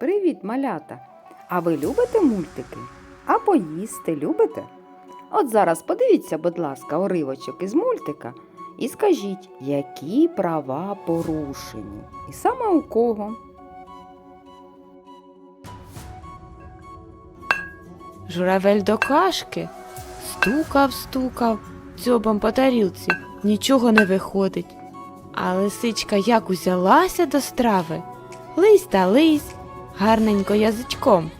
Привіт, малята! А ви любите мультики? А поїсти любите? От зараз подивіться, будь ласка, уривочок із мультика і скажіть, які права порушені? І саме у кого? Журавель до кашки стукав, стукав дзьобом по тарілці, нічого не виходить. А лисичка як узялася до страви, лись та лись, гарненько язичком,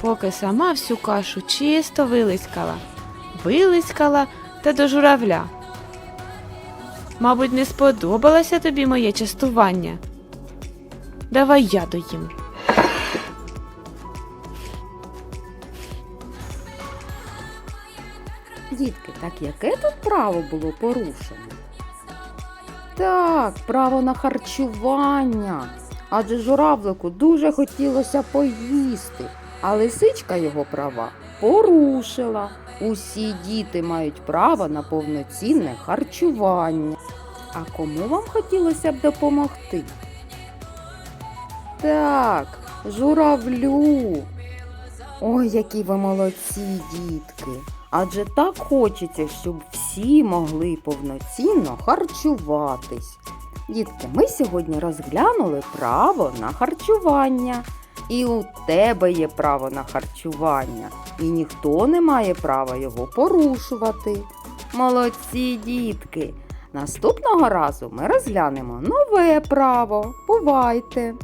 поки сама всю кашу чисто вилискала, вилискала та до журавля. Мабуть, не сподобалося тобі моє частування. Давай я доїм. Дітки, так яке тут право було порушено? Так, право на харчування. Адже журавлику дуже хотілося поїсти, а лисичка його права порушила. Усі діти мають право на повноцінне харчування. А кому вам хотілося б допомогти? Так, журавлю. Ой, які ви молодці, дітки. Адже так хочеться, щоб всі могли повноцінно харчуватись. Дітки, ми сьогодні розглянули право на харчування. І у тебе є право на харчування, і ніхто не має права його порушувати. Молодці, дітки! Наступного разу ми розглянемо нове право. Бувайте!